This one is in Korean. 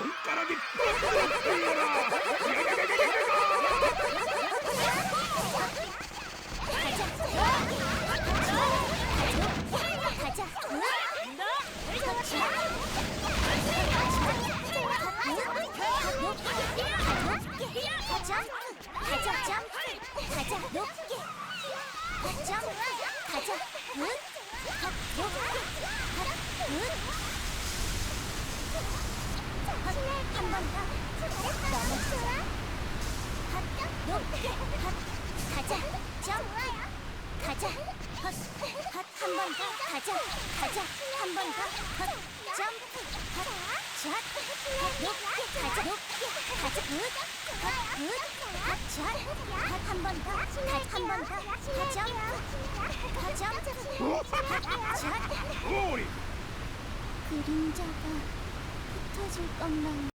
손가락이 뻑뻑 흘러라 가자. 가자. 가자. 가자. 높게. 가자. 굿. 핫, 높게. 핫, 굿. 한번 더. 너무 좋아. 핫, 높게. 핫, 가자. 점프. 가자. 헛, 헛, 한번 더. 가자. 가자. 한 번 더. 헛, 점프. 헛, 샷. 헛, 높게. 가자. 높게. 가자. 굿. 헛, 굿. 헛, 샷. 헛, 한번 더. 헛, 한번 더. 헛, 점프. 헛, 점프. 헛, 샷. 그림자가 흩어질 것만